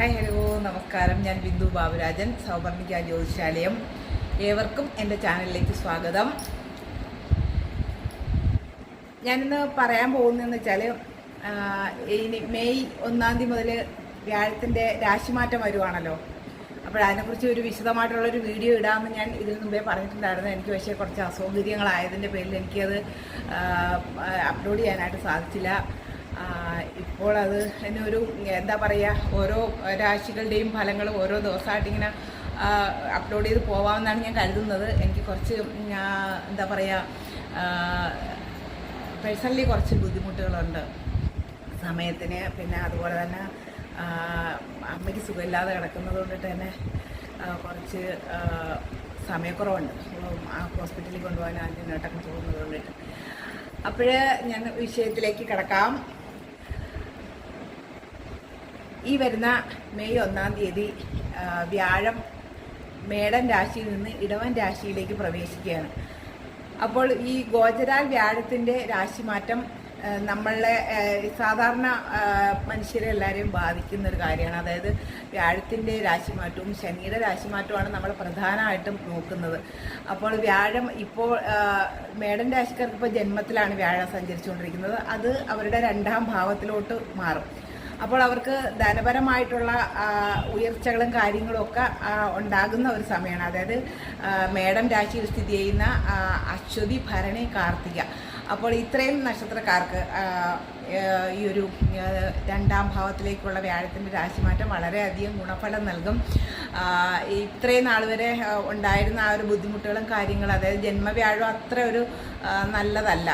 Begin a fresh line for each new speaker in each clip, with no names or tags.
Hi hello നമസ്കാരം. ഞാൻ ബിന്ദു ബാബുരാജൻ സൗപർണിക ജ്യോതിശാലയം ഏവർക്കും എന്റെ ചാനലിലേക്ക് സ്വാഗതം. ഞാനിന്ന് പറയാൻ പോകുന്നതെന്ന് വെച്ചാൽ ഇനി മെയ് ഒന്നാം തീയതി മുതൽ വ്യാഴത്തിന്റെ രാശിമാറ്റം വരുവാണല്ലോ. അപ്പോൾ അതിനെക്കുറിച്ച് ഒരു വിശദമായിട്ടുള്ളൊരു വീഡിയോ ഇടാമെന്ന് ഞാൻ ഇതിനു മുമ്പേ പറഞ്ഞിട്ടുണ്ടായിരുന്നു. എനിക്ക് പക്ഷേ കുറച്ച് അസൗകര്യങ്ങളായതിന്റെ പേരിൽ എനിക്കത് അപ്ലോഡ് ചെയ്യാനായിട്ട് സാധിച്ചില്ല. ഇപ്പോൾ അത് എന്നൊരു എന്താ പറയുക ഓരോ രാശികളുടെയും ഫലങ്ങൾ ഓരോ ദിവസമായിട്ട് ഇങ്ങനെ അപ്ലോഡ് ചെയ്ത് പോവാമെന്നാണ് ഞാൻ കരുതുന്നത്. എനിക്ക് കുറച്ച് എന്താ പറയുക പേഴ്സണലി കുറച്ച് ബുദ്ധിമുട്ടുകളുണ്ട്. സമയത്തിന് പിന്നെ അതുപോലെ തന്നെ അമ്മയ്ക്ക് സുഖമില്ലാതെ കിടക്കുന്നത് കൊണ്ടിട്ട് തന്നെ കുറച്ച് സമയക്കുറവുണ്ട്. ഹോസ്പിറ്റലിൽ കൊണ്ടുപോകാൻ ആദ്യമായിട്ടൊക്കെ പോകുന്നത് കൊണ്ടിട്ട്. അപ്പോഴേ ഞാൻ വിഷയത്തിലേക്ക് കിടക്കാം. ഈ വരുന്ന മെയ് ഒന്നാം തീയതി വ്യാഴം മേടൻ രാശിയിൽ നിന്ന് ഇടവൻ രാശിയിലേക്ക് പ്രവേശിക്കുകയാണ്. അപ്പോൾ ഈ ഗോചരാൽ വ്യാഴത്തിന്റെ രാശിമാറ്റം നമ്മളെ സാധാരണ മനുഷ്യരെ എല്ലാവരെയും ബാധിക്കുന്ന ഒരു കാര്യമാണ്. അതായത് വ്യാഴത്തിന്റെ രാശിമാറ്റവും ശനിയുടെ രാശിമാറ്റവുമാണ് നമ്മൾ പ്രധാനമായിട്ടും നോക്കുന്നത്. അപ്പോൾ വ്യാഴം ഇപ്പോൾ മേടൻ രാശിക്കാർക്ക് ഇപ്പോൾ ജന്മത്തിലാണ് വ്യാഴം സഞ്ചരിച്ചുകൊണ്ടിരിക്കുന്നത്. അത് അവരുടെ രണ്ടാം ഭാവത്തിലോട്ട് മാറും. അപ്പോൾ അവർക്ക് ധനപരമായിട്ടുള്ള ഉയർച്ചകളും കാര്യങ്ങളും ഒക്കെ ഉണ്ടാകുന്ന ഒരു സമയമാണ്. അതായത് മേടം രാശിയിൽ സ്ഥിതി ചെയ്യുന്ന അശ്വതി ഭരണി കാർത്തിക. അപ്പോൾ ഇത്രയും നക്ഷത്രക്കാർക്ക് ഈ ഒരു രണ്ടാം ഭാവത്തിലേക്കുള്ള വ്യാഴത്തിന്റെ രാശിമാറ്റം വളരെയധികം ഗുണഫലം നൽകും. ഇത്രയും നാൾ വരെ ഉണ്ടായിരുന്ന ആ ഒരു ബുദ്ധിമുട്ടുകളും കാര്യങ്ങളും അതായത് ജന്മവ്യാഴം അത്ര ഒരു നല്ലതല്ല.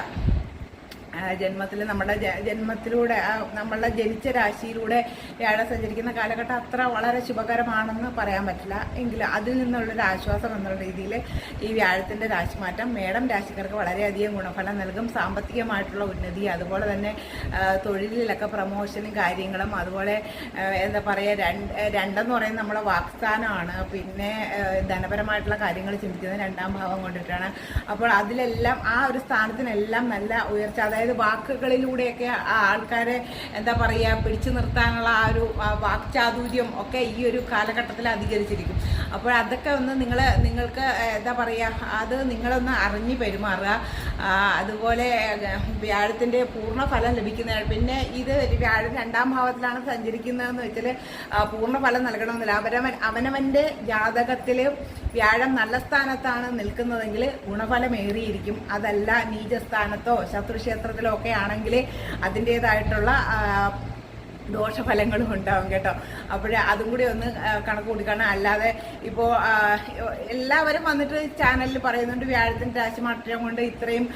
ജന്മത്തിൽ നമ്മുടെ ജന്മത്തിലൂടെ നമ്മളുടെ ജനിച്ച രാശിയിലൂടെ വ്യാഴം സഞ്ചരിക്കുന്ന കാലഘട്ടം അത്ര വളരെ ശുഭകരമാണെന്ന് പറയാൻ പറ്റില്ല. എങ്കിലും അതിൽ നിന്നുള്ളൊരു ആശ്വാസം എന്നുള്ള രീതിയിൽ ഈ വ്യാഴത്തിന്റെ രാശിമാറ്റം മേടം രാശിക്കാർക്ക് വളരെയധികം ഗുണഫലം നൽകും. സാമ്പത്തികമായിട്ടുള്ള ഉന്നതി അതുപോലെ തന്നെ തൊഴിലിലൊക്കെ പ്രമോഷനും കാര്യങ്ങളും അതുപോലെ എന്താ പറയുക രണ്ട് രണ്ടെന്ന് പറയുന്നത് നമ്മളെ വാക്സ്ഥാനമാണ്. പിന്നെ ധനപരമായിട്ടുള്ള കാര്യങ്ങൾ ചിന്തിക്കുന്നത് രണ്ടാം ഭാവം കൊണ്ടിട്ടാണ്. അപ്പോൾ അതിലെല്ലാം ആ ഒരു സ്ഥാനത്തിനെല്ലാം നല്ല ഉയർച്ച അതായത് വാക്കുകളിലൂടെയൊക്കെ ആ ആൾക്കാരെ എന്താ പറയുക പിടിച്ചു നിർത്താനുള്ള ആ ഒരു വാക്ചാതുര്യം ഒക്കെ ഈ ഒരു കാലഘട്ടത്തിൽ അധികരിച്ചിരിക്കും. അപ്പോൾ അതൊക്കെ ഒന്ന് നിങ്ങൾ നിങ്ങൾക്ക് എന്താ പറയുക അത് നിങ്ങളൊന്ന് അറിഞ്ഞു പെരുമാറുക. അതുപോലെ വ്യാഴത്തിന്റെ പൂർണ ഫലം ലഭിക്കുന്നതാണ്. പിന്നെ ഇത് വ്യാഴം രണ്ടാം ഭാവത്തിലാണ് സഞ്ചരിക്കുന്നതെന്ന് വെച്ചാൽ പൂർണ ഫലം നൽകണമെന്നില്ല. അവരവൻ അവനവന്റെ ജാതകത്തിൽ വ്യാഴം നല്ല സ്ഥാനത്താണ് നിൽക്കുന്നതെങ്കിൽ ഗുണഫലമേറിയിരിക്കും. അതല്ല നീചസ്ഥാനത്തോ ശത്രുക്ഷേത്രത്തിലോ ഒക്കെ ആണെങ്കിൽ അതിന്റേതായിട്ടുള്ള ദോഷഫലങ്ങളും ഉണ്ടാവും കേട്ടോ. അപ്പോഴേ അതും കൂടി ഒന്ന് കണക്ക് കൂട്ടിക്കണം. അല്ലാതെ ഇപ്പോൾ എല്ലാവരും വന്നിട്ട് ചാനലിൽ പറയുന്നുണ്ട് വ്യാഴത്തിന്റെ രാശിമാറ്റം കൊണ്ട് ഇത്രയും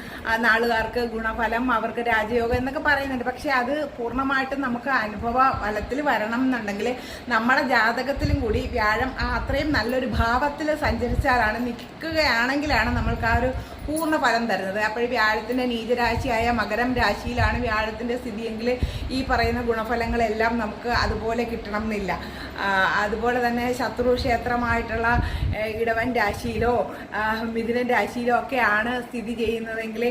നാളുകാർക്ക് ഗുണഫലം അവർക്ക് രാജയോഗം എന്നൊക്കെ പറയുന്നുണ്ട്. പക്ഷേ അത് പൂർണമായിട്ടും നമുക്ക് അനുഭവ ഫലത്തിൽ വരണം എന്നുണ്ടെങ്കിൽ നമ്മുടെ ജാതകത്തിലും കൂടി വ്യാഴം അത്രയും നല്ലൊരു ഭാവത്തിൽ സഞ്ചരിച്ചാലാണ് നിൽക്കുകയാണെങ്കിലാണ് നമ്മൾക്ക് ആ ഒരു പൂർണ ഫലം തരുന്നത്. അപ്പോൾ വ്യാഴത്തിന്റെ നീചരാശിയായ മകരം രാശിയിലാണ് വ്യാഴത്തിന്റെ സ്ഥിതിയെങ്കിൽ ഈ പറയുന്ന ഗുണഫലങ്ങളെല്ലാം നമുക്ക് അതുപോലെ കിട്ടണം എന്നില്ല അതുപോലെ തന്നെ ശത്രു ക്ഷേത്രമായിട്ടുള്ള ഇടവൻ രാശിയിലോ മിഥുനൻ രാശിയിലോ ഒക്കെയാണ് സ്ഥിതി ചെയ്യുന്നതെങ്കിൽ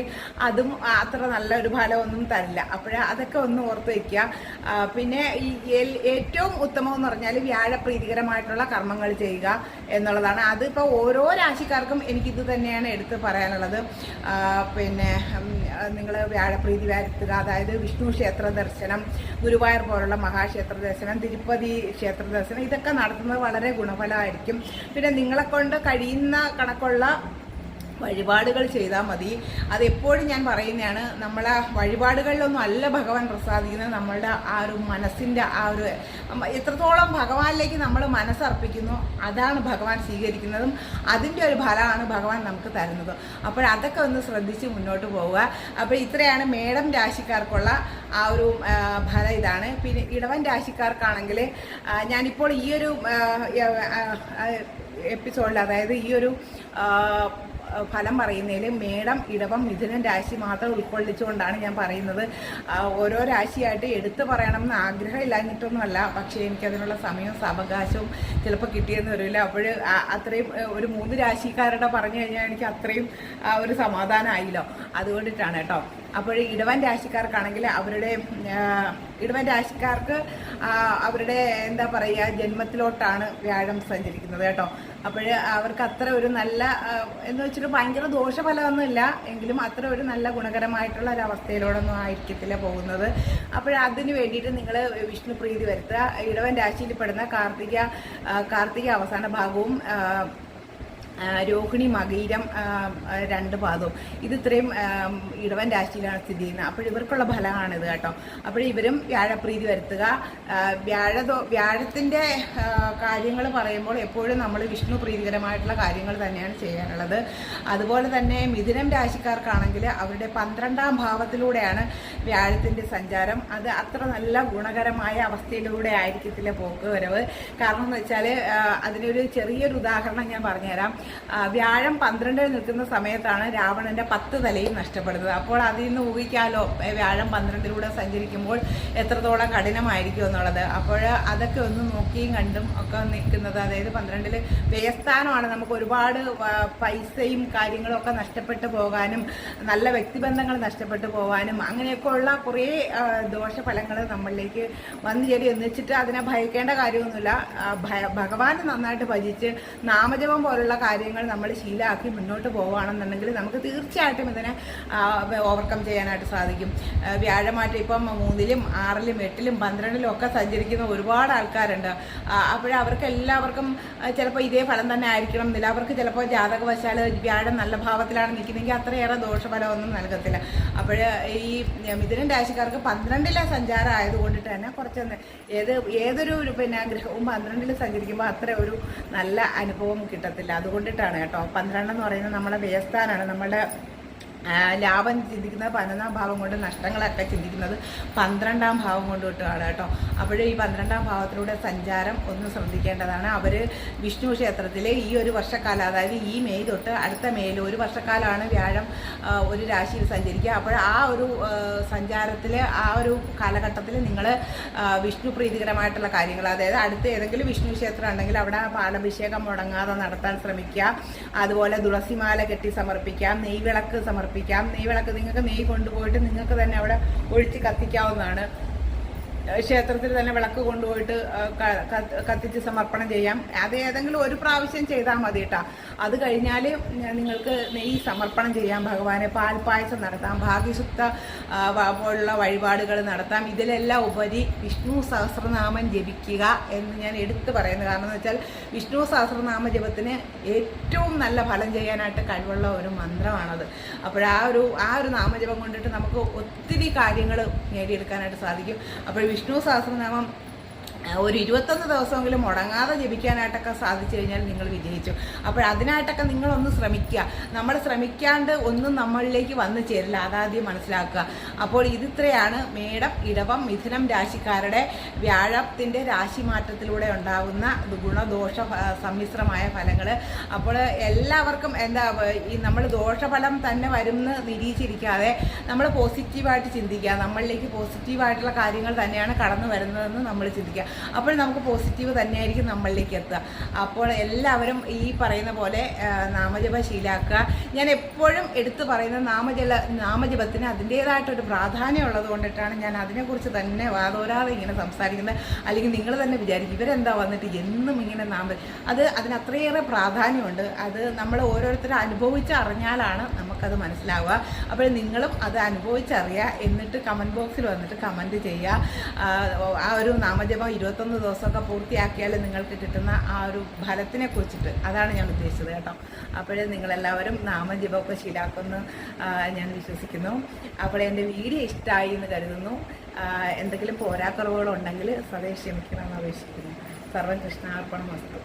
അതും അത്ര നല്ല ഒരു ഫലമൊന്നും തരില്ല. അപ്പോൾ അതൊക്കെ ഒന്ന് ഓർത്ത് വയ്ക്കുക പിന്നെ ഈ ഏറ്റവും ഉത്തമം എന്ന് പറഞ്ഞാൽ വ്യാഴപ്രീതികരമായിട്ടുള്ള കർമ്മങ്ങൾ ചെയ്യുക എന്നുള്ളതാണ്. അതിപ്പോൾ ഓരോ രാശിക്കാർക്കും എനിക്കിത് തന്നെയാണ് എടുത്ത് പറയാനുള്ളത്. ആ, പിന്നെ നിങ്ങൾ വ്യാഴപ്രീതി വരുത്തുക. അതായത് വിഷ്ണു ക്ഷേത്ര ദർശനം ഗുരുവായൂർ പോലുള്ള മഹാക്ഷേത്ര ദർശനം തിരുപ്പതി ക്ഷേത്ര ദർശനം ഇതൊക്കെ നടത്തുന്നത് വളരെ ഗുണഫലമായിരിക്കും. പിന്നെ നിങ്ങളെ കൊണ്ട് കഴിയുന്ന കണക്കുള്ള വഴിപാടുകൾ ചെയ്താൽ മതി. അതെപ്പോഴും ഞാൻ പറയുന്നതാണ് നമ്മളെ വഴിപാടുകളിലൊന്നും അല്ല ഭഗവാൻ പ്രസാദിക്കുന്നത്. നമ്മളുടെ ആ ഒരു മനസ്സിന്റെ ആ ഒരു എത്രത്തോളം ഭഗവാനിലേക്ക് നമ്മൾ മനസ്സർപ്പിക്കുന്നു അതാണ് ഭഗവാൻ സ്വീകരിക്കുന്നതും അതിന്റെ ഒരു ഫലമാണ് ഭഗവാൻ നമുക്ക് തരുന്നത്. അപ്പോൾ അതൊക്കെ ഒന്ന് ശ്രദ്ധിച്ച് മുന്നോട്ട് പോവുക. അപ്പോൾ ഇത്രയാണ് മേടം രാശിക്കാർക്കുള്ള ആ ഒരു ഫല ഇതാണ്. പിന്നെ ഇടവൻ രാശിക്കാർക്കാണെങ്കിൽ ഞാനിപ്പോൾ ഈ ഒരു എപ്പിസോഡിൽ അതായത് ഈ ഒരു ഫലം പറയുന്നതിൽ മേടം ഇടവം മിഥുനം രാശി മാത്രം ഉൾക്കൊള്ളിച്ചുകൊണ്ടാണ് ഞാൻ പറയുന്നത്. ഓരോ രാശിയായിട്ട് എടുത്തു പറയണമെന്ന് ആഗ്രഹം ഇല്ലാഞ്ഞിട്ടൊന്നുമല്ല പക്ഷേ എനിക്കതിനുള്ള സമയവും സാവകാശവും ചിലപ്പോൾ കിട്ടിയെന്ന് വരില്ല. അപ്പോൾ അത്രയും ഒരു മൂന്ന് രാശിക്കാരുടെ പറഞ്ഞു കഴിഞ്ഞാൽ എനിക്ക് അത്രയും ഒരു സമാധാനമായില്ലോ. അതുകൊണ്ടിട്ടാണ് കേട്ടോ. അപ്പോൾ ഇടവൻ രാശിക്കാർക്കാണെങ്കിൽ അവരുടെ ഇടവൻ രാശിക്കാർക്ക് അവരുടെ എന്താ പറയുക ജന്മത്തിലോട്ടാണ് വ്യാഴം സഞ്ചരിക്കുന്നത് കേട്ടോ. അപ്പോൾ അവർക്ക് അത്ര ഒരു നല്ല എന്ന് വെച്ചിട്ട് ഭയങ്കര ദോഷഫലമൊന്നുമില്ല. എങ്കിലും അത്ര ഒരു നല്ല ഗുണകരമായിട്ടുള്ള ഒരു അവസ്ഥയിലൂടെയൊന്നും ആയിരിക്കത്തില്ല പോകുന്നത്. അപ്പോൾ അതിന് വേണ്ടിയിട്ട് നിങ്ങൾ വിഷ്ണു പ്രീതി വരുത്തുക. ഇടവൻ രാശിയിൽ പെടുന്ന കാർത്തിക കാർത്തിക അവസാന ഭാഗവും രോഹിണി മകീരം രണ്ട് പാദവും. ഇത് ഇത്രയും ഇടവൻ രാശിയിലാണ് സ്ഥിതി ചെയ്യുന്നത്. അപ്പോൾ ഇവർക്കുള്ള ഫലമാണിത് കേട്ടോ. അപ്പോൾ ഇവരും വ്യാഴപ്രീതി വരുത്തുക. വ്യാഴതോ വ്യാഴത്തിന്റെ കാര്യങ്ങൾ പറയുമ്പോൾ എപ്പോഴും നമ്മൾ വിഷ്ണു പ്രീതികരമായിട്ടുള്ള കാര്യങ്ങൾ തന്നെയാണ് ചെയ്യാനുള്ളത് അതുപോലെ തന്നെ മിഥുനം രാശിക്കാർക്കാണെങ്കിൽ അവരുടെ പന്ത്രണ്ടാം ഭാവത്തിലൂടെയാണ് വ്യാഴത്തിന്റെ സഞ്ചാരം. അത് അത്ര നല്ല ഗുണകരമായ അവസ്ഥയിലൂടെ ആയിരിക്കത്തില്ല പോക്ക് വരവ്. കാരണം എന്ന് വെച്ചാൽ അതിനൊരു ചെറിയൊരു ഉദാഹരണം ഞാൻ പറഞ്ഞുതരാം. വ്യാഴം പന്ത്രണ്ടിൽ നിൽക്കുന്ന സമയത്താണ് രാവണന്റെ പത്ത് തലയും നഷ്ടപ്പെടുന്നത്. അപ്പോൾ അതിൽ നിന്ന് ഊഹിക്കാലോ വ്യാഴം പന്ത്രണ്ടിലൂടെ സഞ്ചരിക്കുമ്പോൾ എത്രത്തോളം കഠിനമായിരിക്കും എന്നുള്ളത്. അപ്പോൾ അതൊക്കെ ഒന്ന് നോക്കിയും കണ്ടും ഒക്കെ നിൽക്കുന്നത് അതായത് പന്ത്രണ്ടിൽ വ്യയസ്ഥാനമാണ്. നമുക്ക് ഒരുപാട് പൈസയും കാര്യങ്ങളും ഒക്കെ നഷ്ടപ്പെട്ടു പോകാനും നല്ല വ്യക്തിബന്ധങ്ങൾ നഷ്ടപ്പെട്ടു പോകാനും അങ്ങനെയൊക്കെ ഉള്ള കുറേ ദോഷഫലങ്ങൾ നമ്മളിലേക്ക് വന്നു ചേരി. ഒന്നിച്ചിട്ട് അതിനെ ഭയക്കേണ്ട കാര്യമൊന്നുമില്ല. ഭഗവാൻ നന്നായിട്ട് ഭജിച്ച് നാമജപം പോലുള്ള കാര്യങ്ങൾ നമ്മൾ ശീലമാക്കി മുന്നോട്ട് പോവുകയാണെന്നുണ്ടെങ്കിൽ നമുക്ക് തീർച്ചയായിട്ടും ഇതിനെ ഓവർകം ചെയ്യാനായിട്ട് സാധിക്കും. വ്യാഴമായിട്ട് ഇപ്പം മൂന്നിലും ആറിലും എട്ടിലും പന്ത്രണ്ടിലും ഒക്കെ സഞ്ചരിക്കുന്ന ഒരുപാട് ആൾക്കാരുണ്ട്. അപ്പോഴവർക്ക് എല്ലാവർക്കും ചിലപ്പോൾ ഇതേ ഫലം തന്നെ ആയിരിക്കണം എന്നില്ല. അവർക്ക് ചിലപ്പോൾ ജാതകവശാൽ വ്യാഴം നല്ല ഭാവത്തിലാണ് നിൽക്കുന്നതെങ്കിൽ അത്രയേറെ ദോഷഫലമൊന്നും നൽകത്തില്ല. അപ്പോൾ ഈ മിഥുനം രാശിക്കാർക്ക് പന്ത്രണ്ടിലെ സഞ്ചാരം ആയതുകൊണ്ടിട്ട് തന്നെ കുറച്ചൊന്ന് ഏത് ഏതൊരു പിന്നെ ഗ്രഹവും പന്ത്രണ്ടിൽ സഞ്ചരിക്കുമ്പോൾ അത്ര ഒരു നല്ല അനുഭവം കിട്ടത്തില്ല. അതുകൊണ്ടിട്ടാണ് കേട്ടോ. പന്ത്രണ്ടെന്ന് പറയുന്നത് നമ്മുടെ വ്യവസ്ഥാനാണ് നമ്മുടെ ലാഭം ചിന്തിക്കുന്നത് പതിനൊന്നാം ഭാവം കൊണ്ട് നഷ്ടങ്ങളൊക്കെ ചിന്തിക്കുന്നത് പന്ത്രണ്ടാം ഭാവം കൊണ്ട് കിട്ടുകയാണ് കേട്ടോ. അപ്പോഴേ ഈ പന്ത്രണ്ടാം ഭാവത്തിലൂടെ സഞ്ചാരം ഒന്ന് ശ്രദ്ധിക്കേണ്ടതാണ്. അവർ വിഷ്ണു ക്ഷേത്രത്തിൽ ഈ ഒരു വർഷക്കാലം അതായത് ഈ മെയ് തൊട്ട് അടുത്ത മെയ്യിൽ ഒരു വർഷക്കാലമാണ് വ്യാഴം ഒരു രാശിയിൽ സഞ്ചരിക്കുക. അപ്പോൾ ആ ഒരു സഞ്ചാരത്തിൽ ആ ഒരു കാലഘട്ടത്തിൽ നിങ്ങൾ വിഷ്ണു പ്രീതികരമായിട്ടുള്ള കാര്യങ്ങൾ അതായത് അടുത്ത് ഏതെങ്കിലും വിഷ്ണു ക്ഷേത്രം ഉണ്ടെങ്കിൽ അവിടെ പാലഭിഷേകം മുടങ്ങാതെ നടത്താൻ ശ്രമിക്കുക. അതുപോലെ തുളസിമാല കെട്ടി സമർപ്പിക്കാം നെയ്വിളക്ക് സമർപ്പിക്കാം. നെയ്വിളക്ക് നിങ്ങൾക്ക് നെയ്യ് കൊണ്ടുപോയിട്ട് നിങ്ങൾക്ക് തന്നെ അവിടെ ഒഴിച്ച് കത്തിക്കാവുന്നതാണ്. ക്ഷേത്രത്തിൽ തന്നെ വിളക്ക് കൊണ്ടുപോയിട്ട് കത്തിച്ച് സമർപ്പണം ചെയ്യാം. അത് ഏതെങ്കിലും ഒരു പ്രാവശ്യം ചെയ്താൽ മതി കേട്ടോ അത് കഴിഞ്ഞാൽ നിങ്ങൾക്ക് നെയ്യ് സമർപ്പണം ചെയ്യാം. ഭഗവാനെ പാൽപ്പായസം നടത്താം. വ- പോലുള്ള വഴിപാടുകൾ നടത്താം. ഇതിലെല്ലാം ഉപരി വിഷ്ണു സഹസ്രനാമം ജപിക്കുക എന്ന് ഞാൻ എടുത്തു പറയുന്നത്. കാരണം എന്ന് വെച്ചാൽ വിഷ്ണു സഹസ്രനാമ ജപത്തിന് ഏറ്റവും നല്ല ഫലം ചെയ്യാനായിട്ട് കഴിവുള്ള ഒരു മന്ത്രമാണത്. അപ്പോഴാ ഒരു ആ ഒരു നാമജപം കൊണ്ടിട്ട് നമുക്ക് ഒത്തിരി കാര്യങ്ങൾ നേടിയെടുക്കാനായിട്ട് സാധിക്കും. അപ്പോൾ വിഷ്ണു സഹസ്രനാമം ആ, ഒരു ഇരുപത്തൊന്ന് ദിവസമെങ്കിലും മുടങ്ങാതെ ജപിക്കാനായിട്ടൊക്കെ സാധിച്ചു കഴിഞ്ഞാൽ നിങ്ങൾ വിജയിച്ചു. അപ്പോൾ അതിനായിട്ടൊക്കെ നിങ്ങളൊന്ന് ശ്രമിക്കുക. നമ്മൾ ശ്രമിക്കാണ്ട് ഒന്നും നമ്മളിലേക്ക് വന്നു ചേരില്ല. അതാദ്യം മനസ്സിലാക്കുക. അപ്പോൾ ഇതിത്രയാണ് മേടം ഇടവം മിഥുനം രാശിക്കാരുടെ വ്യാഴത്തിന്റെ രാശി മാറ്റത്തിലൂടെ ഉണ്ടാകുന്ന ഗുണദോഷ സമ്മിശ്രമായ ഫലങ്ങൾ. അപ്പോൾ എല്ലാവർക്കും എന്താ ഈ നമ്മൾ ദോഷഫലം തന്നെ വരുമെന്ന് നിരീക്ഷിരിക്കാതെ നമ്മൾ പോസിറ്റീവായിട്ട് ചിന്തിക്കുക. നമ്മളിലേക്ക് പോസിറ്റീവായിട്ടുള്ള കാര്യങ്ങൾ തന്നെയാണ് കടന്നു വരുന്നതെന്ന് നമ്മൾ ചിന്തിക്കുക. അപ്പോൾ നമുക്ക് പോസിറ്റീവ് തന്നെയായിരിക്കും നമ്മളിലേക്ക് എത്തുക. അപ്പോൾ എല്ലാവരും ഈ പറയുന്ന പോലെ നാമജപ ശീലാക്കുക. ഞാൻ എപ്പോഴും എടുത്തു പറയുന്ന നാമജല നാമജപത്തിന് അതിന്റേതായിട്ടൊരു പ്രാധാന്യം ഉള്ളത് കൊണ്ടിട്ടാണ് ഞാൻ അതിനെക്കുറിച്ച് തന്നെ വാതോരാതെ ഇങ്ങനെ സംസാരിക്കുന്നത്. അല്ലെങ്കിൽ നിങ്ങൾ തന്നെ വിചാരിക്കും ഇവരെന്താ വന്നിട്ട് എന്നും ഇങ്ങനെ നാമ അത് അതിന് അത്രയേറെ പ്രാധാന്യമുണ്ട്. അത് നമ്മൾ ഓരോരുത്തരും അനുഭവിച്ച് അറിഞ്ഞാലാണ് നമുക്കത് മനസ്സിലാവുക. അപ്പോൾ നിങ്ങളും അത് അനുഭവിച്ചറിയുക. എന്നിട്ട് കമന്റ് ബോക്സിൽ വന്നിട്ട് കമന്റ് ചെയ്യുക. ആ ഒരു നാമജപം ഇരുപത്തൊന്ന് ദിവസമൊക്കെ പൂർത്തിയാക്കിയാൽ നിങ്ങൾക്ക് കിട്ടുന്ന ആ ഒരു ഫലത്തിനെ കുറിച്ചിട്ട് അതാണ് ഞാൻ ഉദ്ദേശിച്ചത് കേട്ടോ. അപ്പോഴേ നിങ്ങളെല്ലാവരും നാമജപമൊക്കെ ശീലാക്കുമെന്ന് ഞാൻ വിശ്വസിക്കുന്നു. അപ്പോൾ എന്റെ വീഡിയോ ഇഷ്ടമായി എന്ന് കരുതുന്നു. എന്തെങ്കിലും പോരാക്കുറവുകളുണ്ടെങ്കിൽ സ്വദേശം ക്ഷമിക്കണമെന്ന് അപേക്ഷിക്കുന്നു. സർവം കൃഷ്ണാർപ്പണം വസ്തു